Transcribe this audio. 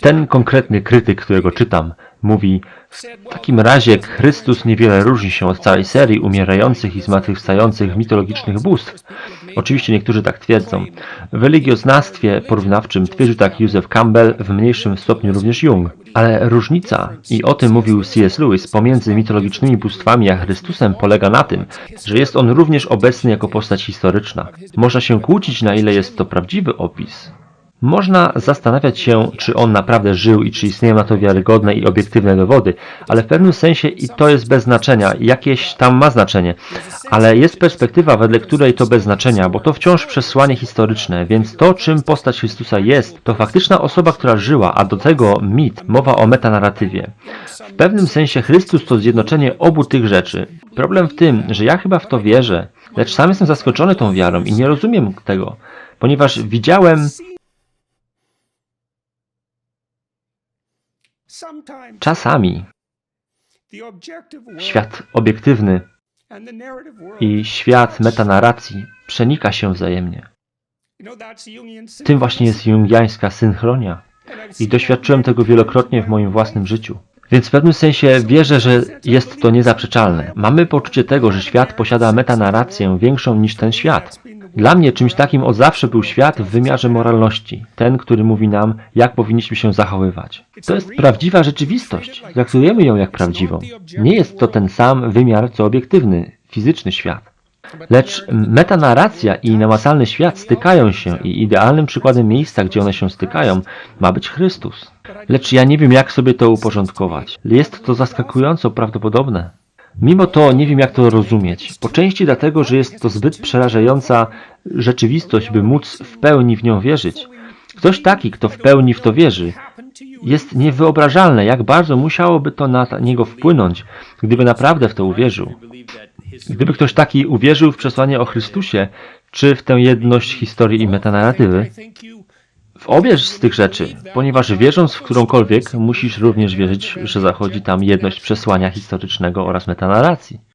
Ten konkretny krytyk, którego czytam, mówi w takim razie Chrystus niewiele różni się od całej serii umierających i zmartwychwstających mitologicznych bóstw. Oczywiście niektórzy tak twierdzą. W religioznawstwie porównawczym twierdził tak Józef Campbell, w mniejszym stopniu również Jung. Ale różnica, i o tym mówił C.S. Lewis, pomiędzy mitologicznymi bóstwami a Chrystusem polega na tym, że jest on również obecny jako postać historyczna. Można się kłócić, na ile jest to prawdziwy opis, można zastanawiać się, czy on naprawdę żył i czy istnieją na to wiarygodne i obiektywne dowody, ale w pewnym sensie i to jest bez znaczenia, jakieś tam ma znaczenie, ale jest perspektywa, wedle której to bez znaczenia, bo to wciąż przesłanie historyczne, więc to, czym postać Chrystusa jest, to faktyczna osoba, która żyła, a do tego mit, mowa o metanarratywie. W pewnym sensie Chrystus to zjednoczenie obu tych rzeczy. Problem w tym, że ja chyba w to wierzę, lecz sam jestem zaskoczony tą wiarą i nie rozumiem tego, ponieważ widziałem czasami świat obiektywny i świat metanarracji przenika się wzajemnie. Tym właśnie jest jungiańska synchronia i doświadczyłem tego wielokrotnie w moim własnym życiu. Więc w pewnym sensie wierzę, że jest to niezaprzeczalne. Mamy poczucie tego, że świat posiada metanarrację większą niż ten świat. Dla mnie czymś takim od zawsze był świat w wymiarze moralności, ten, który mówi nam, jak powinniśmy się zachowywać. To jest prawdziwa rzeczywistość, traktujemy ją jak prawdziwą. Nie jest to ten sam wymiar co obiektywny, fizyczny świat. Lecz metanarracja i namacalny świat stykają się i idealnym przykładem miejsca, gdzie one się stykają, ma być Chrystus. Lecz ja nie wiem, jak sobie to uporządkować. Jest to zaskakująco prawdopodobne. Mimo to nie wiem, jak to rozumieć. Po części dlatego, że jest to zbyt przerażająca rzeczywistość, by móc w pełni w nią wierzyć. Ktoś taki, kto w pełni w to wierzy, jest niewyobrażalne, jak bardzo musiałoby to na niego wpłynąć, gdyby naprawdę w to uwierzył. Gdyby ktoś taki uwierzył w przesłanie o Chrystusie, czy w tę jedność historii i metanarratywy, w obie z tych rzeczy, ponieważ wierząc w którąkolwiek, musisz również wierzyć, że zachodzi tam jedność przesłania historycznego oraz metanarracji.